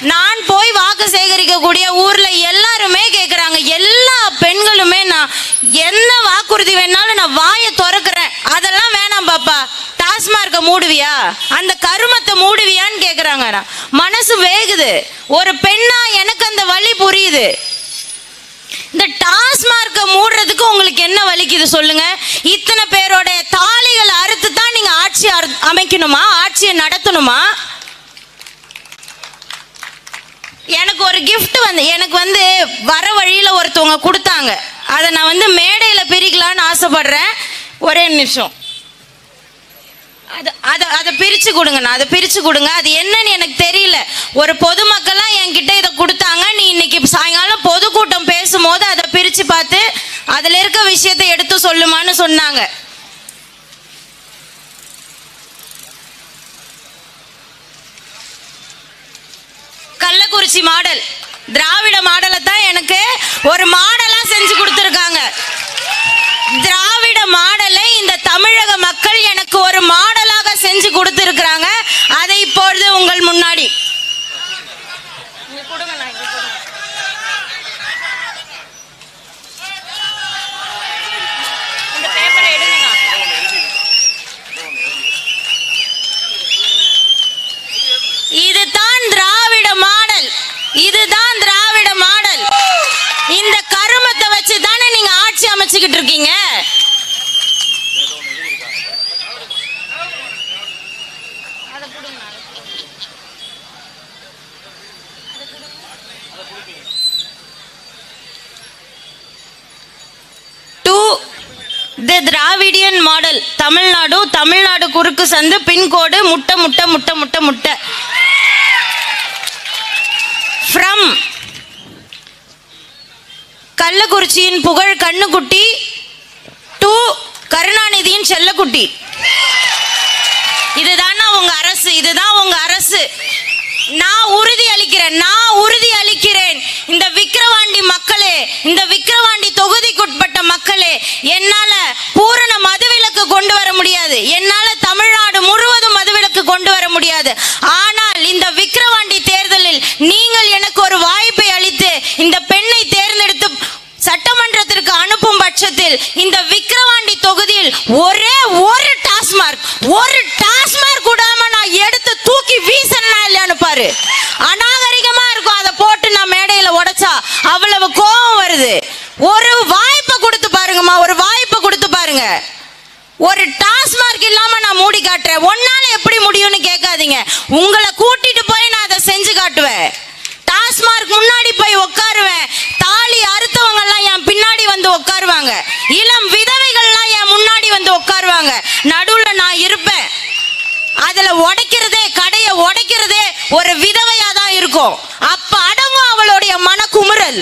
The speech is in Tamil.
நான் போய் வாக்கு சேகரிக்கக்கூடிய ஊரில் எல்லாருமே கேட்குறாங்க எல்லா பெண்களுமே நான் என்ன வாக்குறுதி வேணாலும் நான் வாயை திறக்கிறேன். அதெல்லாம் வேணாம் பாப்பா. டாஸ்மார்க்கை மூடுவியா? அந்த கருமத்தை மூடுவியான்னு கேக்குறாங்க மனசு வேகுது. ஒரு பெண்ணா எனக்கு அந்த வழி புரியுது. இந்த டாஸ்மார்க்கை மூடுறதுக்கு உங்களுக்கு என்ன வலிக்குது சொல்லுங்க. இத்தனை பேரோட தாலிகளை அறுத்து தான் நீங்க ஆட்சி அமைக்கணுமா? ஆட்சியை நடத்தணுமா? எனக்கு ஒரு கிஃப்ட் வந்து எனக்கு வந்து வர வழியில் ஒருத்தவங்க கொடுத்தாங்க. அதை நான் வந்து மேடையில் பிரிக்கலான்னு ஆசைப்படுறேன். ஒரே நிமிஷம். அது அதை அதை பிரித்து கொடுங்கண்ணா அதை பிரித்து கொடுங்க. அது என்னன்னு எனக்கு தெரியல. ஒரு பொதுமக்கள்லாம் என்கிட்ட இதை கொடுத்தாங்க. நீ இன்னைக்கு சாயங்காலம் பொதுக்கூட்டம் பேசும்போது அதை பிரித்து பார்த்து அதில் இருக்க விஷயத்தை எடுத்து சொல்லுமான்னு சொன்னாங்க. கள்ளக்குறிச்சி மாடல். திராவிட மாடலை தான் எனக்கு ஒரு மாடலா செஞ்சு கொடுத்துருக்காங்க திராவிட மாடலை இந்த தமிழக மக்கள் எனக்கு ஒரு மாடலாக செஞ்சு கொடுத்திருக்கிறாங்க அதை இப்பொழுது உங்கள் முன்னாடி இதுதான் திராவிட மாடல் இதுதான் திராவிட மாடல் இந்த கருமத்தை வச்சு தானே நீங்க ஆட்சி இருக்கீங்க? To the Dravidian model Tamil Nadu Tamil Nadu குறுக்கு சந்து பின்கோடு முட்டை முட்டை முட்டை முட்டை முட்டை. ஃப்ரம் கள்ளக்குறிச்சியின் புகழ் கண்ணுக்குட்டி டூ கருணாநிதியின் செல்லக்குட்டி. இதுதானா உங்க அரசு? இதுதான் உங்க அரசு. நான் உறுதி அளிக்கிறேன். நான் உறுதி அளிக்கிறேன். இந்த விக்கிரவாண்டி மக்களே இந்த விக்கிரவாண்டி தொகுதிக்குட்பட்ட மக்களே என்னால பூரண மதுவிலக்கு கொண்டு வர முடியாது என்னால தமிழ்நாடு முழுவதும் மதுவிலக்கு கொண்டு வர முடியாது ஆனால் இந்த விக்கிரவாண்டி தேர்தலில் நீங்கள் எனக்கு ஒரு வாய்ப்பை அளித்து இந்த பெண்ணை தேர்ந்தெடுத்து சட்டமன்றத்திற்கு அனுப்பும் இந்த விக்கிரவாண்டி தொகுதியில் ஒரே ஒரு டாஸ்மார்க் ஒரு டாஸ்மார்க் கூடாம நான் எடுத்து தூக்கி வீசனா இல்லையான்னு பாரு. அநாகரிகமா இருக்கும் அதை போட்டு நான் மேடையில உடைச்சா அவ்வளவு கோபம் வருது. ஒரு வாய்ப்பை கொடுத்து பாருங்கம்மா ஒரு வாய்ப்பை கொடுத்து பாருங்க. ஒரு டாஸ்மார்க் இல்லாம நான் மூடி காட்டுறேன். ஒன்னால எப்படி முடியும்னு கேட்காதீங்க. உங்களை கூட்டிட்டு போய் நான் அதை செஞ்சு காட்டுவேன். டாஸ்மார்க் முன்னாடி போய் உட்காருவேன் வந்து உட்காருவாங்க இளம் விதவைகள்லாம் என் முன்னாடி வந்து உட்காருவாங்க நடுவுல நான் இருப்பேன். அதுல உடைக்கிறதே கடையை உடைக்கிறதே ஒரு விதவையா தான் இருக்கும். அப்ப அடங்கும் அவளுடைய மனக்குமுறல்.